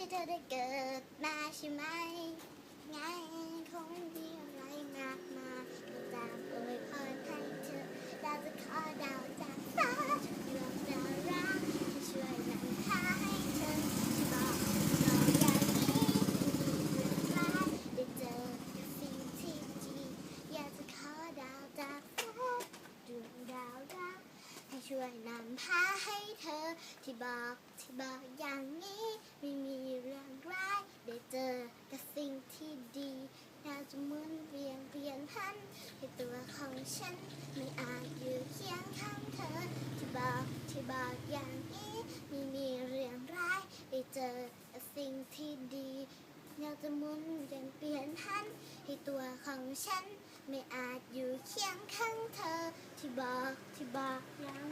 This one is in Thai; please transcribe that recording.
ที่เธอได้เกิดมาใช่ไหมไงคงไม่มีอะไรมากมายก็ตามอวยพรให้เธอเราจะขอดาวจากฟ้าดวงดาวรักที่ช่วยนำพาให้เธอที่บอกบอกอย่างนี้เรื่องร้ายได้เจอสิ่งที่ดีอยากจะขอดาวจากฟ้าดวงดาวรักให้ช่วยนำพาให้เธอที่บอกที่บอกอย่างนี้ไม่มีเรื่องร้ายได้เจอกับสิ่งที่ดีอยากจะหมุนเวียนเปลี่ยนพันให้ตัวของ ฉันไม่อาจอยู่เคียงข้างเธอ ที่บอกที่บอกอย่างนี้ไม่มีเรื่องร้ายได้เจอสิ่งที่ดีอยากจะหมุนยังเปลี่ยนหันให้ตัวของฉัน ไม่อาจอยู่เคียงข้างเธอ ที่บอกที่บอกอย่าง